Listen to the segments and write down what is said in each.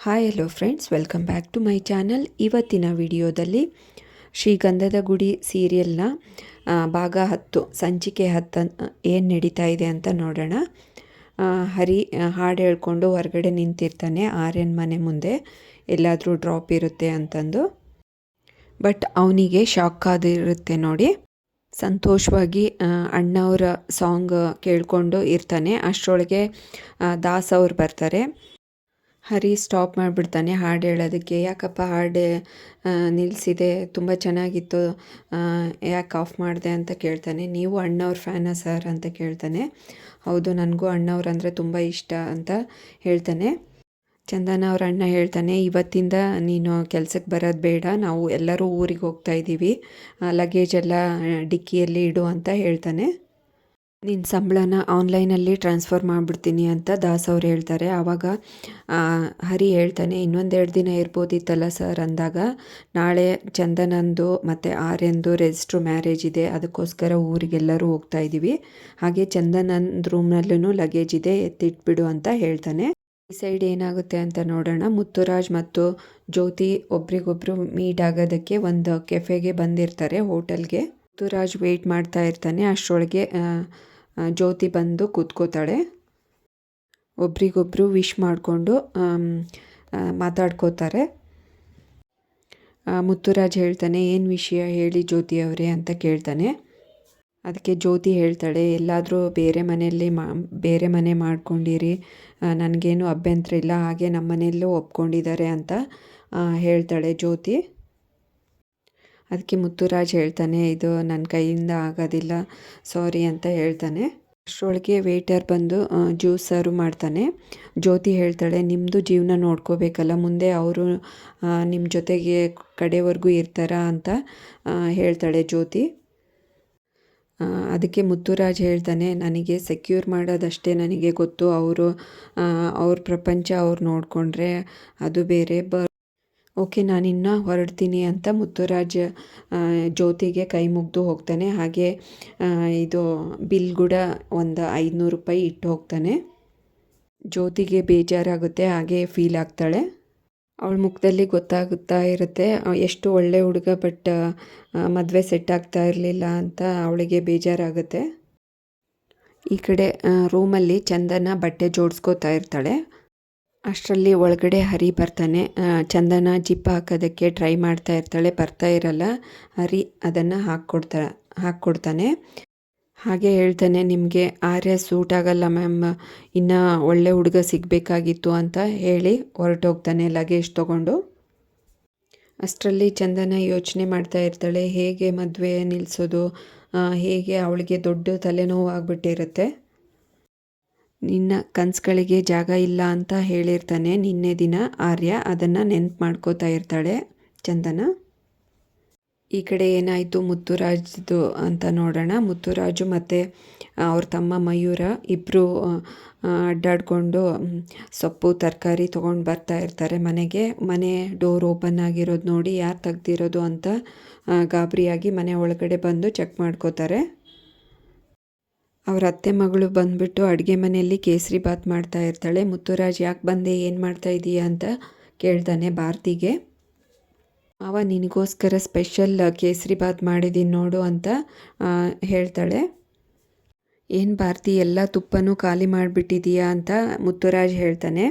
Hi hello friends welcome back to my channel ಇವತ್ತಿನ ವಿಡಿಯೋದಲ್ಲಿ ಶ್ರೀಗಂಧದ ಗುಡಿ ಸೀರಿಯಲ್ನ ಭಾಗ ಹತ್ತು, ಸಂಚಿಕೆ ಹತ್ತು ಏನು ನಡೀತಾ ಇದೆ ಅಂತ ನೋಡೋಣ. ಹರಿ ಹಾಡು ಹೇಳ್ಕೊಂಡು ಹೊರಗಡೆ ನಿಂತಿರ್ತಾನೆ ಆರ್ಯನ್ ಮನೆ ಮುಂದೆ. ಎಲ್ಲಾದರೂ ಡ್ರಾಪ್ ಇರುತ್ತೆ ಅಂತಂದು. ಬಟ್ ಅವನಿಗೆ ಶಾಕ್ ಆದಿರುತ್ತೆ ನೋಡಿ. ಸಂತೋಷವಾಗಿ ಅಣ್ಣವರ ಸಾಂಗ್ ಕೇಳಿಕೊಂಡು ಇರ್ತಾನೆ. ಅಷ್ಟರೊಳಗೆ ದಾಸ್ ಅವ್ರು ಬರ್ತಾರೆ. ಹರಿ ಸ್ಟಾಪ್ ಮಾಡಿಬಿಡ್ತಾನೆ, ಹಾಡು ಹೇಳೋದಕ್ಕೆ. ಯಾಕಪ್ಪ ಹಾಡು ನಿಲ್ಲಿಸಿದೆ ತುಂಬ ಚೆನ್ನಾಗಿತ್ತು. ಯಾಕೆ ಆಫ್ ಮಾಡಿದೆ ಅಂತ ಕೇಳ್ತಾನೆ. ನೀವು ಅಣ್ಣವ್ರ ಫ್ಯಾನ ಸರ್ ಅಂತ ಕೇಳ್ತಾನೆ. ಹೌದು, ನನಗೂ ಅಣ್ಣವ್ರು ಅಂದರೆ ತುಂಬ ಇಷ್ಟ ಅಂತ ಹೇಳ್ತಾನೆ. ಚಂದನ ಅವ್ರ ಅಣ್ಣ ಹೇಳ್ತಾನೆ, ಇವತ್ತಿಂದ ನೀನು ಕೆಲಸಕ್ಕೆ ಬರೋದು ಬೇಡ, ನಾವು ಎಲ್ಲರೂ ಊರಿಗೆ ಹೋಗ್ತಾ ಇದ್ದೀವಿ ಲಗೇಜ್ ಎಲ್ಲ ಡಿಕ್ಕಿಯಲ್ಲಿ ಇಡು ಅಂತ ಹೇಳ್ತಾನೆ. ನಿನ್ನ ಸಂಬಳನ ಆನ್ಲೈನಲ್ಲಿ ಟ್ರಾನ್ಸ್ಫರ್ ಮಾಡಿಬಿಡ್ತೀನಿ ಅಂತ ದಾಸ್ ಅವ್ರು ಹೇಳ್ತಾರೆ. ಆವಾಗ ಹರಿ ಹೇಳ್ತಾನೆ, ಇನ್ನೊಂದೆರಡು ದಿನ ಇರ್ಬೋದಿತ್ತಲ್ಲ ಸರ್ ಅಂದಾಗ, ನಾಳೆ ಚಂದನಂದು ಮತ್ತು ಆರ್ಯಂದು ರೆಜಿಸ್ಟ್ರ್ ಮ್ಯಾರೇಜ್ ಇದೆ, ಅದಕ್ಕೋಸ್ಕರ ಊರಿಗೆಲ್ಲರೂ ಹೋಗ್ತಾ ಇದ್ದೀವಿ ಹಾಗೆ ಚಂದನಂದ್ ರೂಮ್ನಲ್ಲೂ ಲಗೇಜ್ ಇದೆ, ಎತ್ತಿಟ್ಬಿಡು ಅಂತ ಹೇಳ್ತಾನೆ. ಈ ಸೈಡ್ ಏನಾಗುತ್ತೆ ಅಂತ ನೋಡೋಣ. ಮುತ್ತುರಾಜ್ ಮತ್ತು ಜ್ಯೋತಿ ಒಬ್ರಿಗೊಬ್ರು ಮೀಟ್ ಆಗೋದಕ್ಕೆ ಒಂದು ಕೆಫೆಗೆ ಬಂದಿರ್ತಾರೆ, ಹೋಟೆಲ್ಗೆ. ಮುತ್ತುರಾಜ್ ವೆಯ್ಟ್ ಮಾಡ್ತಾ ಇರ್ತಾನೆ, ಅಷ್ಟರೊಳಗೆ ಜ್ಯೋತಿ ಬಂದು ಕೂತ್ಕೋತಾಳೆ. ಒಬ್ರಿಗೊಬ್ರು ವಿಶ್ ಮಾಡಿಕೊಂಡು ಮಾತಾಡ್ಕೋತಾರೆ. ಮುತ್ತುರಾಜ್ ಹೇಳ್ತಾನೆ, ಏನು ವಿಷಯ ಹೇಳಿ ಜ್ಯೋತಿ ಅವರೇ? ಅಂತ ಕೇಳ್ತಾನೆ. ಅದಕ್ಕೆ ಜ್ಯೋತಿ ಹೇಳ್ತಾಳೆ, ಎಲ್ಲಾದರೂ ಬೇರೆ ಮನೆಯಲ್ಲಿ ಮಾ, ಬೇರೆ ಮನೆ ಮಾಡ್ಕೊಂಡಿರಿ. ನನಗೇನು ಅಭ್ಯಂತರ ಇಲ್ಲ, ಹಾಗೆ ನಮ್ಮ ಮನೆಯಲ್ಲೂ ಒಪ್ಕೊಂಡಿದ್ದಾರೆ ಅಂತ ಹೇಳ್ತಾಳೆ ಜ್ಯೋತಿ. ಅದಕ್ಕೆ ಮುತ್ತುರಾಜ್ ಹೇಳ್ತಾನೆ, ಇದು ನನ್ನ ಕೈಯಿಂದ ಆಗೋದಿಲ್ಲ, ಸಾರಿ ಅಂತ ಹೇಳ್ತಾನೆ. ಅಷ್ಟರೊಳಗೆ ವೇಟರ್ ಬಂದು ಜ್ಯೂಸ್ ಸರ್ವ್ ಮಾಡ್ತಾನೆ. ಜ್ಯೋತಿ ಹೇಳ್ತಾಳೆ ನಿಮ್ಮದು ಜೀವನ ನೋಡ್ಕೋಬೇಕಲ್ಲ, ಮುಂದೆ ಅವರು ನಿಮ್ಮ ಜೊತೆಗೆ ಕಡೆವರೆಗೂ ಇರ್ತಾರಾ ಅಂತ ಹೇಳ್ತಾಳೆ ಜ್ಯೋತಿ. ಅದಕ್ಕೆ ಮುತ್ತುರಾಜ್ ಹೇಳ್ತಾನೆ, ನನಗೆ ಸೆಕ್ಯೂರ್ ಮಾಡೋದಷ್ಟೇ ನನಗೆ ಗೊತ್ತು, ಅವರು ಅವ್ರ ಪ್ರಪಂಚ ಅವ್ರು ನೋಡಿಕೊಂಡ್ರೆ ಅದು ಬೇರೆ, ಬ ಓಕೆ, ನಾನಿನ್ನು ಹೊರಡ್ತೀನಿ ಅಂತ ಮುತ್ತುರಾಜ್ ಜ್ಯೋತಿಗೆ ಕೈ ಮುಗಿದು ಹೋಗ್ತಾನೆ. ಹಾಗೆ ಇದು ಬಿಲ್ ಕೂಡ ಒಂದು ಐದುನೂರು ರೂಪಾಯಿ ಇಟ್ಟು ಹೋಗ್ತಾನೆ. ಜ್ಯೋತಿಗೆ ಬೇಜಾರಾಗುತ್ತೆ, ಹಾಗೆ ಫೀಲ್ ಆಗ್ತಾಳೆ. ಅವಳ ಮುಖದಲ್ಲಿ ಗೊತ್ತಾಗುತ್ತಾ ಇರುತ್ತೆ ಎಷ್ಟು ಒಳ್ಳೆ ಹುಡುಗ ಬಟ್ ಮದುವೆ ಸೆಟ್ ಆಗ್ತಾ ಇರಲಿಲ್ಲ ಅಂತ ಅವಳಿಗೆ ಬೇಜಾರಾಗುತ್ತೆ. ಈ ಕಡೆ ರೂಮಲ್ಲಿ ಚಂದನ ಬಟ್ಟೆ ಜೋಡಿಸ್ಕೋತಾ ಇರ್ತಾಳೆ. ಅಷ್ಟರಲ್ಲಿ ಒಳಗಡೆ ಹರಿ ಬರ್ತಾನೆ. ಚಂದನ ಜಿಪ್ ಹಾಕೋದಕ್ಕೆ ಟ್ರೈ ಮಾಡ್ತಾ ಇರ್ತಾಳೆ, ಬರ್ತಾ ಇರಲ್ಲ. ಹರಿ ಅದನ್ನು ಹಾಕ್ಕೊಡ್ತಾ, ಹಾಕ್ಕೊಡ್ತಾನೆ. ಹಾಗೆ ಹೇಳ್ತಾನೆ, ನಿಮಗೆ ಆರ್ಯ ಸೂಟ್ ಆಗಲ್ಲ ಮ್ಯಾಮ್, ಇನ್ನು ಒಳ್ಳೆ ಹುಡುಗ ಸಿಗಬೇಕಾಗಿತ್ತು ಅಂತ ಹೇಳಿ ಹೊರಟೋಗ್ತಾನೆ ಲಗೇಜ್ ತೊಗೊಂಡು. ಅಷ್ಟರಲ್ಲಿ ಚಂದನ ಯೋಚನೆ ಮಾಡ್ತಾ ಇರ್ತಾಳೆ, ಹೇಗೆ ಮದುವೆ ನಿಲ್ಲಿಸೋದು ಹೇಗೆ ಅವಳಿಗೆ ದೊಡ್ಡ ತಲೆನೋವು ಆಗ್ಬಿಟ್ಟಿರುತ್ತೆ ನಿನ್ನ ಕನಸುಗಳಿಗೆ ಜಾಗ ಇಲ್ಲ ಅಂತ ಹೇಳಿರ್ತಾನೆ. ನಿನ್ನೆ ದಿನ ಆರ್ಯ ಅದನ್ನು ನೆನ್ಪು ಮಾಡ್ಕೋತಾ ಇರ್ತಾಳೆ ಚಂದನ. ಈ ಕಡೆ ಏನಾಯಿತು ಮುತ್ತುರಾಜ್ದು ಅಂತ ನೋಡೋಣ. ಮುತ್ತುರಾಜು ಮತ್ತು ಅವ್ರ ತಮ್ಮ ಮಯೂರ ಇಬ್ಬರು ಅಡ್ಡಾಡಿಕೊಂಡು ಸೊಪ್ಪು, ತರಕಾರಿ ತೊಗೊಂಡು ಬರ್ತಾ ಇರ್ತಾರೆ ಮನೆಗೆ. ಮನೆ ಡೋರ್ ಓಪನ್ ಆಗಿರೋದು ನೋಡಿ ಯಾರು ತೆಗ್ದಿರೋದು ಅಂತ ಗಾಬರಿಯಾಗಿ ಮನೆ ಒಳಗಡೆ ಬಂದು ಚೆಕ್ ಮಾಡ್ಕೋತಾರೆ. ಅವ್ರ ಅತ್ತೆ ಮಗಳು ಬಂದ್ಬಿಟ್ಟು ಅಡುಗೆ ಮನೆಯಲ್ಲಿ ಕೇಸರಿ ಬಾತ್ ಮಾಡ್ತಾ ಇರ್ತಾಳೆ. ಮುತ್ತುರಾಜ್ ಯಾಕೆ ಬಂದೆ, ಏನು ಮಾಡ್ತಾ ಇದೀಯಾ ಅಂತ ಕೇಳ್ತಾನೆ ಭಾರತಿಗೆ. ಅವ ನಿನಗೋಸ್ಕರ ಸ್ಪೆಷಲ್ ಕೇಸರಿ ಬಾತ್ ಮಾಡಿದ್ದೀನಿ ನೋಡು ಅಂತ ಹೇಳ್ತಾಳೆ. ಏನು ಭಾರತಿ, ಎಲ್ಲ ತುಪ್ಪನೂ ಖಾಲಿ ಮಾಡಿಬಿಟ್ಟಿದೀಯಾ ಅಂತ ಮುತ್ತುರಾಜ್ ಹೇಳ್ತಾನೆ.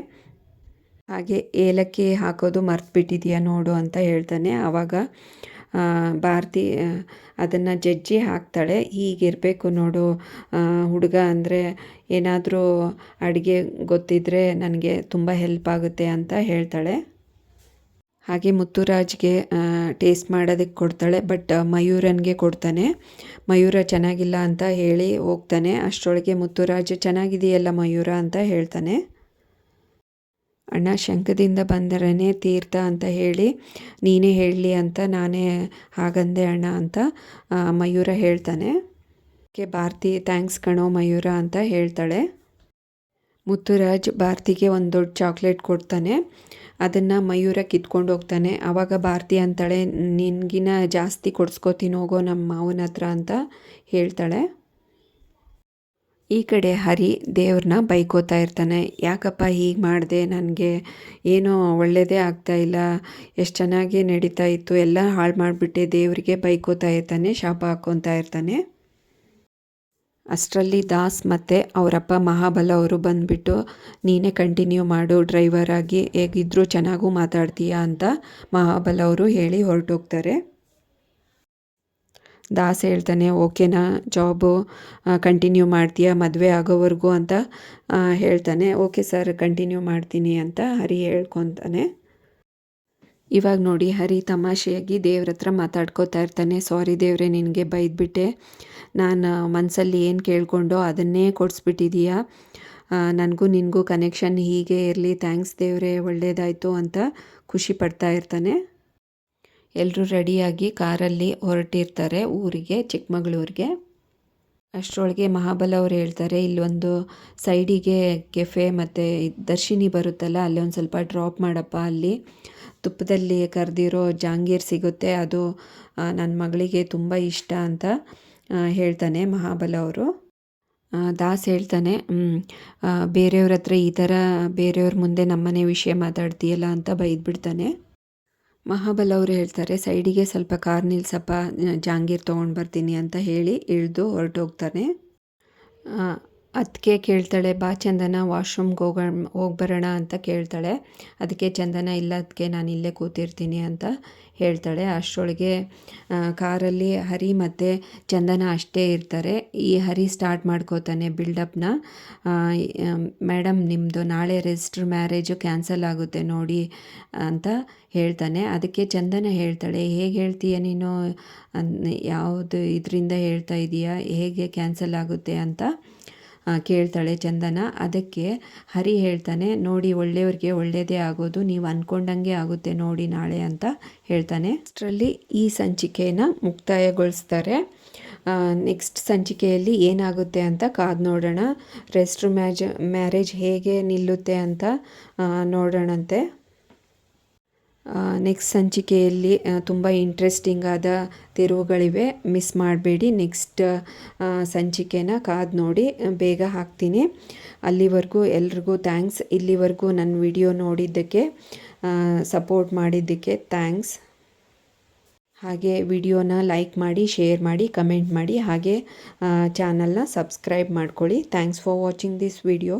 ಹಾಗೆ ಏಲಕ್ಕಿ ಹಾಕೋದು ಮರ್ತು ಬಿಟ್ಟಿದೀಯಾ ನೋಡು ಅಂತ ಹೇಳ್ತಾನೆ. ಆವಾಗ ಭಾರತಿ ಅದನ್ನು ಜಜ್ಜಿ ಹಾಕ್ತಾಳೆ. ಹೀಗಿರಬೇಕು ನೋಡು ಹುಡುಗ ಅಂದರೆ ಏನಾದರೂ ಅಡುಗೆ ಗೊತ್ತಿದ್ದರೆ ನನಗೆ ತುಂಬ ಹೆಲ್ಪ್ ಆಗುತ್ತೆ ಅಂತ ಹೇಳ್ತಾಳೆ. ಹಾಗೆ ಮುತ್ತುರಾಜ್ಗೆ ಟೇಸ್ಟ್ ಮಾಡೋದಕ್ಕೆ ಕೊಡ್ತಾಳೆ ಬಟ್ ಮಯೂರನ್ಗೆ ಕೊಡ್ತಾನೆ. ಮಯೂರ ಚೆನ್ನಾಗಿಲ್ಲ ಅಂತ ಹೇಳಿ ಹೋಗ್ತಾನೆ. ಅಷ್ಟರೊಳಗೆ ಮುತ್ತುರಾಜ್ ಚೆನ್ನಾಗಿದೆಯಲ್ಲ ಮಯೂರ? ಅಂತ ಹೇಳ್ತಾನೆ. ಅಣ್ಣ ಶಂಖದಿಂದ ಬಂದರೇನೆ ತೀರ್ಥ ಅಂತ ಹೇಳಿ, ನೀನೇ ಹೇಳಲಿ ಅಂತ ನಾನೇ ಹಾಗಂದೆ ಅಣ್ಣ ಅಂತ ಮಯೂರ ಹೇಳ್ತಾನೆ. ಕೆ ಭಾರತಿ ಥ್ಯಾಂಕ್ಸ್ ಕಣೋ ಮಯೂರ ಅಂತ ಹೇಳ್ತಾಳೆ. ಮುತ್ತುರಾಜ್ ಭಾರತಿಗೆ ಒಂದು ದೊಡ್ಡ ಚಾಕ್ಲೇಟ್ ಕೊಡ್ತಾನೆ. ಅದನ್ನು ಮಯೂರ ಕಿತ್ಕೊಂಡು ಹೋಗ್ತಾನೆ. ಆವಾಗ ಭಾರತಿ ಅಂತಾಳೆ, ನಿನಗಿನ್ನ ಜಾಸ್ತಿ ಕೊಡ್ಸ್ಕೊತೀನಿ ಹೋಗೋ ನಮ್ಮ ಮಾವನ ಹತ್ರ ಅಂತ ಹೇಳ್ತಾಳೆ. ಈ ಕಡೆ ಹರಿ ದೇವ್ರನ್ನ ಬೈಕೋತಾ ಇರ್ತಾನೆ. ಯಾಕಪ್ಪ ಹೀಗೆ ಮಾಡಿದೆ? ನನಗೆ ಏನೋ ಒಳ್ಳೆಯದೇ ಆಗ್ತಾ ಇಲ್ಲ. ಎಷ್ಟು ಚೆನ್ನಾಗಿ ನಡೀತಾ ಇತ್ತು. ಎಲ್ಲ ಹಾಳು ಮಾಡಿಬಿಟ್ಟೆ. ದೇವರಿಗೆ ಬೈಕೋತಾ ಇರ್ತಾನೆ, ಶಾಪ ಹಾಕ್ಕೊತಾ ಇರ್ತಾನೆ. ಅಷ್ಟರಲ್ಲಿ ದಾಸ್ ಮತ್ತು ಅವರಪ್ಪ ಮಹಾಬಲ ಅವರು ಬಂದುಬಿಟ್ಟು, ನೀನೇ ಕಂಟಿನ್ಯೂ ಮಾಡು, ಡ್ರೈವರ್ ಆಗಿ ಹೇಗಿದ್ದರೂ ಚೆನ್ನಾಗೂ ಮಾತಾಡ್ತೀಯಾ ಅಂತ ಮಹಾಬಲ ಅವರು ಹೇಳಿ ಹೊರಟೋಗ್ತಾರೆ. ದಾಸ್ ಹೇಳ್ತಾನೆ, ಓಕೆನಾ, ಜಾಬು ಕಂಟಿನ್ಯೂ ಮಾಡ್ತೀಯಾ, ಮದುವೆ ಆಗೋವರೆಗೂ ಅಂತ ಹೇಳ್ತಾನೆ. ಓಕೆ ಸರ್ ಕಂಟಿನ್ಯೂ ಮಾಡ್ತೀನಿ ಅಂತ ಹರಿ ಹೇಳ್ಕೊತಾನೆ. ಇವಾಗ ನೋಡಿ ಹರಿ ತಮಾಷೆಯಾಗಿ ದೇವ್ರ ಹತ್ರ ಮಾತಾಡ್ಕೋತಾ ಇರ್ತಾನೆ. ಸಾರಿ ದೇವ್ರೆ, ನಿನಗೆ ಬೈದ್ಬಿಟ್ಟೆ. ನಾನು ಮನಸ್ಸಲ್ಲಿ ಏನು ಕೇಳ್ಕೊಂಡೋ ಅದನ್ನೇ ಕೊಡಿಸ್ಬಿಟ್ಟಿದೀಯಾ. ನನಗೂ ನಿನಗೂ ಕನೆಕ್ಷನ್ ಹೀಗೆ ಇರಲಿ. ಥ್ಯಾಂಕ್ಸ್ ದೇವ್ರೆ, ಒಳ್ಳೇದಾಯಿತು ಅಂತ ಖುಷಿ ಪಡ್ತಾ ಇರ್ತಾನೆ. ಎಲ್ಲರೂ ರೆಡಿಯಾಗಿ ಕಾರಲ್ಲಿ ಹೊರಟಿರ್ತಾರೆ ಊರಿಗೆ ಚಿಕ್ಕಮಗಳೂರಿಗೆ. ಅಷ್ಟರೊಳಗೆ ಮಹಾಬಲ ಅವ್ರು ಹೇಳ್ತಾರೆ ಇಲ್ಲೊಂದು ಸೈಡಿಗೆ ಕೆಫೆ ಮತ್ತು ದರ್ಶಿನಿ ಬರುತ್ತಲ್ಲ ಅಲ್ಲಿ ಒಂದು ಸ್ವಲ್ಪ ಡ್ರಾಪ್ ಮಾಡಪ್ಪ ಅಲ್ಲಿ ತುಪ್ಪದಲ್ಲಿ ಕರೆದಿರೋ ಜಾಂಗೀರ್ ಸಿಗುತ್ತೆ ಅದು ನನ್ನ ಮಗಳಿಗೆ ತುಂಬ ಇಷ್ಟ ಅಂತ ಹೇಳ್ತಾನೆ ಮಹಾಬಲ ಅವರು. ದಾಸ್ ಹೇಳ್ತಾನೆ "ಹ್ಮ್, ಆ, ಬೇರೆಯವ್ರ ಹತ್ರ ಈ ಥರ ಬೇರೆಯವ್ರ ಮುಂದೆ ನಮ್ಮನೆ ವಿಷಯ ಮಾತಾಡ್ತೀಯಲ್ಲ ಅಂತ ಬೈದ್ಬಿಡ್ತಾನೆ. ಮಹಾಬಲ ಅವರು ಹೇಳ್ತಾರೆ ಸೈಡಿಗೆ ಸ್ವಲ್ಪ ಕಾರ್ ನಿಲ್ಸಪ್ಪ ಜಹಾಂಗೀರ್ ತೊಗೊಂಡು ಬರ್ತೀನಿ ಅಂತ ಹೇಳಿ ಇಳಿದು ಹೊರಟೋಗ್ತಾನೆ. ಅದಕ್ಕೆ ಕೇಳ್ತಾಳೆ, ಬಾ ಚಂದನ ವಾಶ್ರೂಮ್ಗೆ ಹೋಗ ಹೋಗ್ಬರೋಣ ಅಂತ ಕೇಳ್ತಾಳೆ. ಅದಕ್ಕೆ ಚಂದನ, ಇಲ್ಲ ಅದಕ್ಕೆ ನಾನು ಇಲ್ಲೇ ಕೂತಿರ್ತೀನಿ ಅಂತ ಹೇಳ್ತಾಳೆ. ಅಷ್ಟರೊಳಗೆ ಕಾರಲ್ಲಿ ಹರಿ ಮತ್ತು ಚಂದನ ಅಷ್ಟೇ ಇರ್ತಾರೆ. ಈ ಹರಿ ಸ್ಟಾರ್ಟ್ ಮಾಡ್ಕೋತಾನೆ ಬಿಲ್ಡಪ್ನ ಮೇಡಮ್ ನಿಮ್ಮದು ನಾಳೆ ರಿಜಿಸ್ಟರ್ ಮ್ಯಾರೇಜು ಕ್ಯಾನ್ಸಲ್ ಆಗುತ್ತೆ ನೋಡಿ ಅಂತ ಹೇಳ್ತಾನೆ. ಅದಕ್ಕೆ ಚಂದನ ಹೇಳ್ತಾಳೆ, ಹೇಗೆ ಹೇಳ್ತೀಯ ನೀನು? ಯಾವುದು ಇದರಿಂದ ಹೇಳ್ತಾ ಇದೀಯಾ? ಹೇಗೆ ಕ್ಯಾನ್ಸಲ್ ಆಗುತ್ತೆ? ಅಂತ ಕೇಳ್ತಾಳೆ ಚಂದನ. ಅದಕ್ಕೆ ಹರಿ ಹೇಳ್ತಾನೆ, ನೋಡಿ, ಒಳ್ಳೆಯವ್ರಿಗೆ ಒಳ್ಳೆಯದೇ ಆಗೋದು, ನೀವು ಅಂದ್ಕೊಂಡಂಗೆ ಆಗುತ್ತೆ ನೋಡಿ ನಾಳೆ ಅಂತ ಹೇಳ್ತಾನೆ. ಅಷ್ಟರಲ್ಲಿ ಈ ಸಂಚಿಕೆಯನ್ನು ಮುಕ್ತಾಯಗೊಳಿಸ್ತಾರೆ. ನೆಕ್ಸ್ಟ್ ಸಂಚಿಕೆಯಲ್ಲಿ ಏನಾಗುತ್ತೆ ಅಂತ ಕಾದು ನೋಡೋಣ. ರೆಸ್ಟ್ರು ಮ್ಯಾಜ್ ಮ್ಯಾರೇಜ್ ಹೇಗೆ ನಿಲ್ಲುತ್ತೆ ಅಂತ ನೋಡೋಣಂತೆ. ನೆಕ್ಸ್ಟ್ ಸಂಚಿಕೆಯಲ್ಲಿ ತುಂಬ ಇಂಟ್ರೆಸ್ಟಿಂಗ್ ಆದ ತಿರುವುಗಳಿವೆ. ಮಿಸ್ ಮಾಡಬೇಡಿ. ನೆಕ್ಸ್ಟ್ ಸಂಚಿಕೆನ ಕಾದು ನೋಡಿ, ಬೇಗ ಹಾಕ್ತೀನಿ. ಅಲ್ಲಿವರೆಗೂ ಎಲ್ರಿಗೂ ಥ್ಯಾಂಕ್ಸ್ ಇಲ್ಲಿವರೆಗೂ ನನ್ನ ವಿಡಿಯೋ ನೋಡಿದ್ದಕ್ಕೆ ಸಪೋರ್ಟ್ ಮಾಡಿದ್ದಕ್ಕೆ ಥ್ಯಾಂಕ್ಸ್ ಹಾಗೆ ವಿಡಿಯೋನ ಲೈಕ್ ಮಾಡಿ ಶೇರ್ ಮಾಡಿ ಕಮೆಂಟ್ ಮಾಡಿ, ಹಾಗೆ ಚಾನಲ್ನ ಸಬ್ಸ್ಕ್ರೈಬ್ ಮಾಡ್ಕೊಳ್ಳಿ. Thanks for watching this video